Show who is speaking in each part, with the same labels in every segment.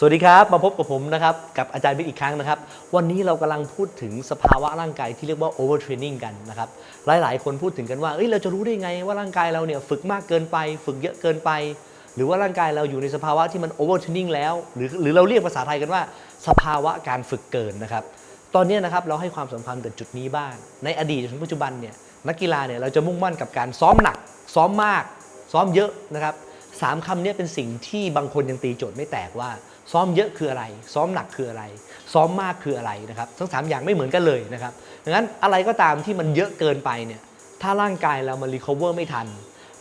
Speaker 1: สวัสดีครับ มาพบกับผมนะครับ กับอาจารย์บิ๊กอีกครั้งนะครับ วันนี้เรากำลังพูดถึงสภาวะร่างกายที่เรียกว่า overtraining กันนะครับ หลาย ๆ คนพูดถึงกันว่าเอ้ยเราจะรู้ได้ไงว่าร่างกายเราเนี่ยฝึกมากเกินไป ฝึกเยอะเกินไป หรือว่าร่างกายเราอยู่ในสภาวะที่มัน overtraining แล้ว หรือหรือเราเรียกภาษาไทยกันว่า สภาวะการฝึกเกินนะครับ ตอนนี้นะครับเราให้ความสำคัญกับจุดนี้บ้าง ในอดีตจนถึงปัจจุบันเนี่ยนักกีฬาเนี่ยเราจะมุ่งมั่นกับการซ้อมหนัก ซ้อมมาก ซ้อมเยอะนะครับ สามคำนี้เป็นสิ่งที่บางคนยังตีโจทย์ไม่แตกว่า ซ้อมเยอะคืออะไร ซ้อมหนักคืออะไร ซ้อมมากคืออะไรนะครับทั้งสามอย่างไม่เหมือนกันเลยนะครับดังนั้นอะไรก็ตามที่มันเยอะเกินไปเนี่ยถ้าร่างกายเรามันรีคอเวอร์ไม่ทัน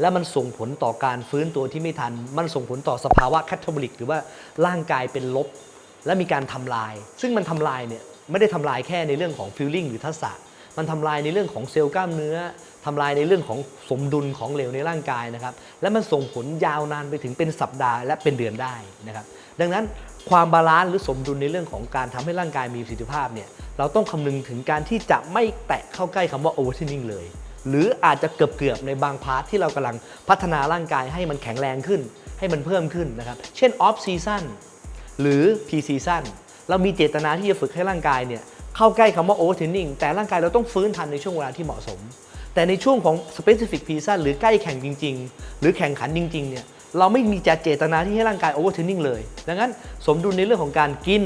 Speaker 1: และมันส่งผลต่อการฟื้นตัวที่ไม่ทัน มันส่งผลต่อสภาวะแคทบอลิกหรือว่าร่างกายเป็นลบ และมีการทำลาย ซึ่งมันทำลายเนี่ยไม่ได้ทำลายแค่ในเรื่องของฟิลลิ่งหรือทักษะ มันทำลายในเรื่องของเซลล์กล้ามเนื้อทำลายในเรื่องของสมดุลของเหลวในร่างกายนะครับ และมันส่งผลยาวนานไปถึงเป็นสัปดาห์และเป็นเดือนได้นะครับ ดังนั้นความบาลานซ์หรือสมดุลในเรื่องของการทำให้ร่างกายมีประสิทธิภาพเนี่ยเราต้องคำนึงถึงการที่จะไม่แตะเข้าใกล้คำว่า overtraining เลย หรืออาจจะเกือบๆในบางพาร์ทที่เรากำลังพัฒนาร่างกายให้มันแข็งแรงขึ้น ให้มันเพิ่มขึ้นนะครับ เช่น off season หรือ pre-season เรามีเจตนาที่จะฝึกให้ร่างกายเนี่ย เข้าใกล้คำว่า overtraining แต่ร่างกายเราต้องฟื้นทันในช่วงเวลาที่เหมาะสม แต่ในช่วงของ specific season หรือใกล้แข่งจริง ๆ หรือแข่งขันจริงๆเนี่ยเราไม่มีเจตนาที่ให้ร่างกาย overtraining เลย ดังนั้นสมดุลในเรื่องของการกิน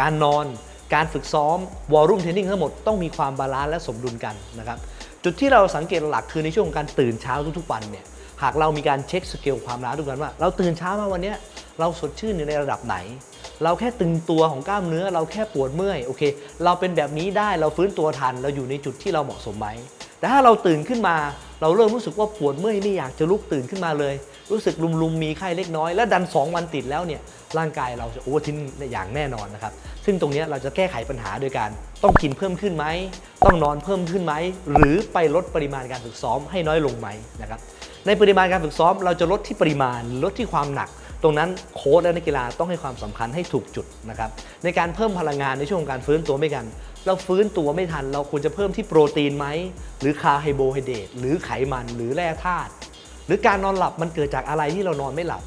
Speaker 1: การนอน การฝึกซ้อม volume training ทั้งหมดต้องมีความบาลานซ์และสมดุลกันนะครับจุดที่เราสังเกตหลักคือในช่วงของการตื่นเช้าทุกๆวันเนี่ยหากเรามีการเช็คสเกลความล้าทุกวันว่า เราตื่นเช้ามาวันนี้เราสดชื่นอยู่ในระดับไหน เราแค่ตึงตัวของกล้ามเนื้อ เราแค่ปวดเมื่อยโอเค เราเป็นแบบนี้ได้เราฟื้นตัวทันเราอยู่ในจุดที่เราเหมาะสมไหมแต่ถ้าเราตื่นขึ้นมา เราเริ่มรู้สึกว่าปวดเมื่อยไม่อยากจะลุกตื่นขึ้นมาเลย รู้สึกลุมๆมีไข้เล็กน้อย แล้วดัน 2 วันติดแล้วเนี่ยร่างกายเราจะโอเวอร์ทินอย่างแน่นอนนะครับ ซึ่งตรงนี้เราจะแก้ไขปัญหาโดยการต้องกินเพิ่มขึ้นไหม ต้องนอนเพิ่มขึ้นไหม หรือไปลดปริมาณการฝึกซ้อมให้น้อยลงไหมนะครับ ในปริมาณการฝึกซ้อมเราจะลดที่ปริมาณลดที่ความหนัก ตรงนั้นโค้ชและนักกีฬาต้องให้ความสำคัญให้ถูกจุดนะครับในการเพิ่มพลังงานในช่วงการฟื้นตัวไม่กัน เราฟื้นตัวไม่ทัน เราควรจะเพิ่มที่โปรตีนไหมหรือคาร์ไฮโบไฮเดรตหรือไขมันหรือแร่ธาตุหรือการนอนหลับมันเกิดจากอะไรที่เรานอนไม่หลับ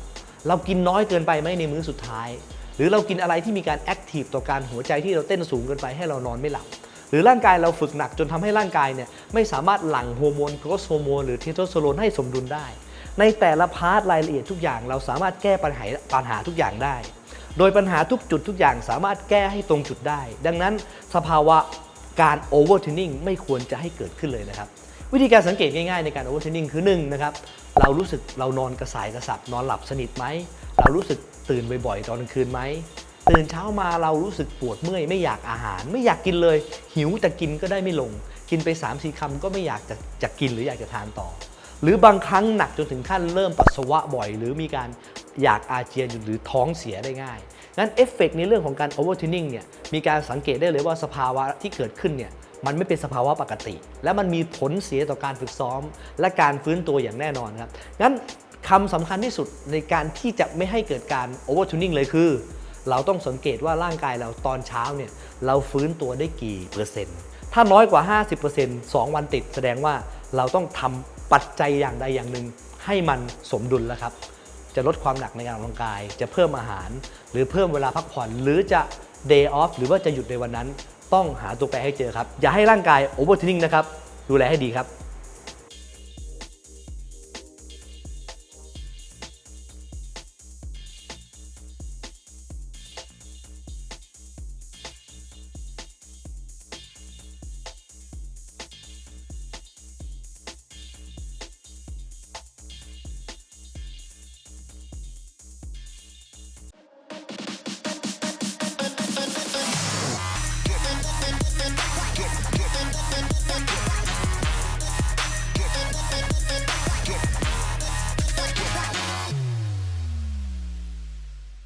Speaker 1: เรากินน้อยเกินไปไหมในมื้อสุดท้าย หรือเรากินอะไรที่มีการแอคทีฟต่อการหัวใจที่เราเต้นสูงเกินไปให้เรานอนไม่หลับหรือร่างกายเราฝึกหนักจนทำให้ร่างกายเนี่ยไม่สามารถหลั่งฮอร์โมนโกรทโฮอร์โมนหรือเทสโทสเตอโรนให้สมดุลได้ ในแต่ละพาร์ทรายละเอียดทุกอย่าง เราสามารถแก้ปัญหาปัญหาทุกอย่างได้ โดยปัญหาทุกจุดทุกอย่างสามารถแก้ให้ตรงจุดได้ ดังนั้นสภาวะการโอเวอร์เทนนิ่งไม่ควรจะให้เกิดขึ้นเลยนะครับ วิธีการสังเกตง่ายๆในการโอเวอร์เทนนิ่งคือ1นะครับเรารู้สึกเรานอนกระสายกระสับนอนหลับสนิทไหมเรารู้สึกตื่นบ่อยๆตอนกลางคืนไหมตื่นเช้ามาเรารู้สึกปวดเมื่อยไม่อยากอาหาร ไม่อยากกินเลย หิวแต่กินก็ได้ไม่ลง กินไป3ามสี่คำก็ไม่อยากจะจะกินหรืออยากจะทานต่อ หรือบางครั้งหนักจนถึงขั้นเริ่มปัสสาวะบ่อย หรือมีการอยากอาเจียนหรือท้องเสียได้ง่ายงั้นเอฟเฟกในเรื่องของการโอเวอร์ทรนนิ่งเนี่ยมีการสังเกตได้เลยว่าสภาวะที่เกิดขึ้นเนี่ยมันไม่เป็นสภาวะปกติ และมันมีผลเสียต่อการฝึกซ้อม และการฟื้นตัวอย่างแน่นอนครับงั้นคำสำคัญที่สุดในการที่จะไม่ให้เกิดการโอเวอร์ทรนนิ่งเลยคือ เราต้องสังเกตว่าร่างกายเราตอนเช้าเนี่ยเราฟื้นตัวได้กี่เปอร์เซ็นต์ ถ้าน้อยกว่า 50% 2 วันติดแสดงว่าเราต้องทำ ปัจจัยอย่างใดอย่างหนึ่งให้มันสมดุลแล้วครับ จะลดความหนักในการออกกำลังกาย จะเพิ่มอาหาร หรือเพิ่มเวลาพักผ่อน หรือจะ day off หรือว่าจะหยุดในวันนั้น ต้องหาตัวแปรให้เจอครับ อย่าให้ร่างกาย overtraining นะครับ ดูแลให้ดีครับ